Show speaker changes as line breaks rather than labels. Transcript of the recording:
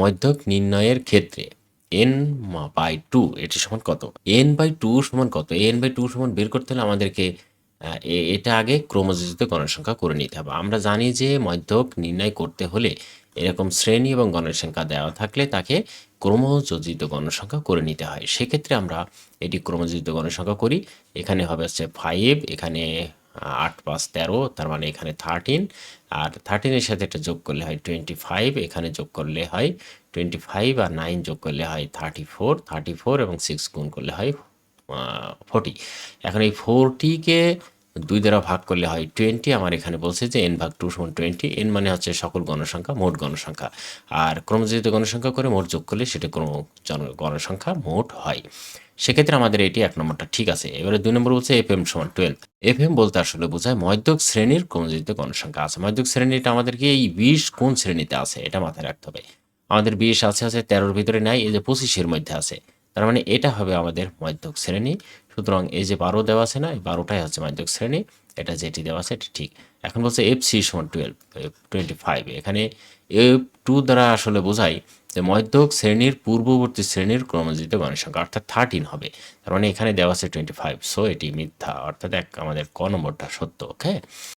মধ্যক নির্ণয়ের ক্ষেত্রে এন বাই টু এটি সমান কত? এন বাই টু সমান কত? এন বাই টু সমান বের করতে হলে আমাদেরকে এটা আগে ক্রমযোজিত গণসংখ্যা করে নিতে হবে। আমরা জানি যে মধ্যক নির্ণয় করতে হলে এরকম শ্রেণি এবং গণসংখ্যা দেওয়া থাকলে তাকে ক্রমযোজিত গণসংখ্যা করে নিতে হয়। সেক্ষেত্রে আমরা এটি ক্রমযোজিত গণসংখ্যা করি। এখানে হবে হচ্ছে ফাইভ এখানে আট পাঁচ তেরো, তার মানে এখানে থার্টিন আর থার্টিনের সাথে এটা যোগ করলে হয় টোয়েন্টি ফাইভ এখানে যোগ করলে হয় টোয়েন্টি ফাইভ আর নাইন যোগ করলে হয় থার্টি ফোর থার্টি ফোর এবং সিক্স গুণ করলে হয় ফোর্টি এখন এই ফোরটিকে দুই দ্বারা ভাগ করলে হয় টোয়েন্টি আমার এখানে বলছে যে এন ভাগ টু সমান টোয়েন্টি এন মানে হচ্ছে সকল গণসংখ্যা, মোট গণসংখ্যা। আর ক্রমযোজিত গণসংখ্যা করে মোট যোগ করলে সেটা ক্রম গণসংখ্যা মোট হয়। সেক্ষেত্রে আমাদের এটি এক নম্বরটা ঠিক আছে। এবারে দুই নম্বর বলছে এফ এম সমান টুয়েলভ এফ এম বলতে আসলে বোঝায় মধ্যক শ্রেণির ক্রমযোজিত গণসংখ্যা আছে। মধ্যক শ্রেণীটা আমাদেরকে এই বিশ কোন শ্রেণীতে আছে? এটা মাথায় রাখতে হবে। আমাদের বিশ আছে আছে, তেরোর ভিতরে নাই, এই যে পঁচিশের মধ্যে আছে। তার মানে এটা হবে আমাদের মধ্যক শ্রেণি। সুতরাং এই যে বারো দেওয়া আছে না, এই বারোটাই হচ্ছে মাধ্যক শ্রেণি, এটা যেটি দেওয়া আছে এটি ঠিক। এখন বলছে এফ সি সমান টুয়েলভ টোয়েন্টি ফাইভ এখানে এফ টু দ্বারা আসলে বোঝায় যে মধ্যক শ্রেণির পূর্ববর্তী শ্রেণির ক্রমযোজিত গণসংখ্যা, অর্থাৎ থার্টিন হবে। তার মানে এখানে দেওয়া আছে টোয়েন্টি ফাইভ সো এটি মিথ্যা, অর্থাৎ এক, আমাদের ক নম্বরটা সত্য ওকে